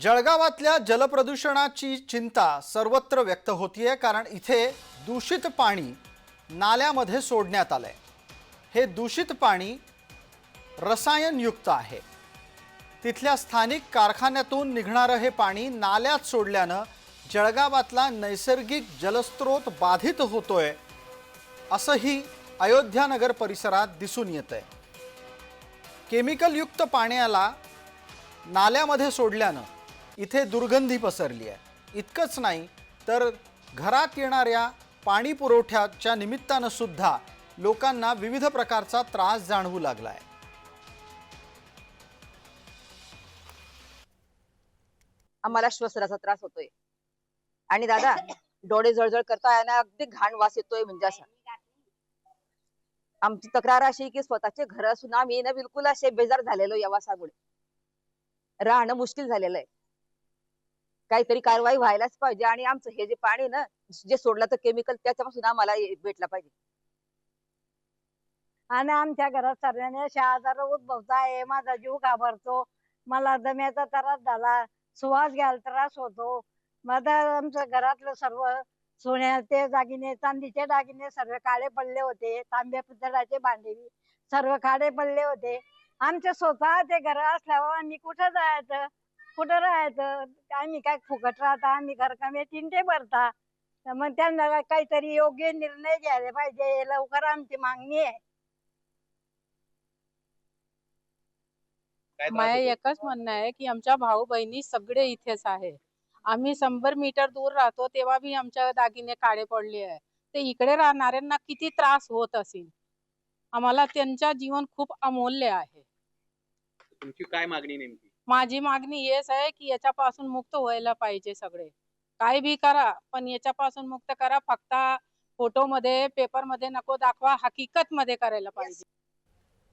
जळगावातल्या जलप्रदूषणाची चिंता सर्वत्र व्यक्त होतीये कारण इथे दूषित पाणी नाल्यामध्ये सोडण्यात आलं आहे हे दूषित पाणी रसायनयुक्त आहे. तिथल्या स्थानिक कारखान्यातून निघणारं हे पाणी नाल्यात सोडल्यानं जळगावातला नैसर्गिक जलस्रोत बाधित होतोय असंही अयोध्यानगर परिसरात दिसून येतंय. केमिकलयुक्त पाण्याला नाल्यामध्ये सोडल्यानं इथे दुर्गंधी पसरली आहे. इतकंच नाही तर घरात येणाऱ्या पाणी पुरवठ्याच्या निमित्तानं सुद्धा लोकांना विविध प्रकारचा त्रास जाणवू लागला आहे. आम्हाला श्वसनाचा त्रास होतोय. आणि दादा डोळे जळजळ करता ना अगदी घाण वास येतोय म्हणजे असा. आमची तक्रार अशी की स्वतःचे घर असून आम्ही ना बिलकुल असे बेजार झालेलो या वासामुळे. राहणं मुश्किल झालेलं आहे. काहीतरी कारवाई व्हायलाच पाहिजे आणि आमचं हे जे पाणी ना जे सोडलं तर केमिकल त्याच्यापासून आम्हाला भेटला पाहिजे. आणि आमच्या घरात सर्वांनी अशा आजार उद्भवत आहे. माझा जीव घाबरतो. मला दम्याचा त्रास झाला. सुवास घ्यायला त्रास होतो. माझा आमच्या घरातलं सर्व सोन्याचे दागिने चांदीचे दागिने सर्व काळे पडले होते. तांब्या पितळाचे भांडे सर्व काळे पडले होते. आमचे स्वतःचे घर असल्यावर आम्ही कुठं जायचं? कुठं राहायचं? आम्ही काय फुकट राहता? आम्ही घरकामे टिंटे भरता तर मग त्यांना काहीतरी योग्य निर्णय घ्यायला पाहिजे. लवकर आमची मागणी आहे. काय त्रास माझं होतो? एकच म्हणणं आहे की आमच्या भाऊ बहिणी सगळे इथेच आहे. आम्ही शंभर मीटर दूर राहतो तेव्हा बी आमच्या दागिने काळे पडले आहे ते इकडे राहणाऱ्यांना किती त्रास होत असेल? आम्हाला त्यांच्या जीवन खूप अमूल्य आहे. तुमची काय मागणी नेमकी? माझी मागणी हेच आहे की याच्यापासून मुक्त व्हायला पाहिजे सगळे. काय बी करा पण याच्यापासून मुक्त करा. फक्त फोटो मध्ये पेपरमध्ये नको दाखवा हकीकत मध्ये करायला पाहिजे.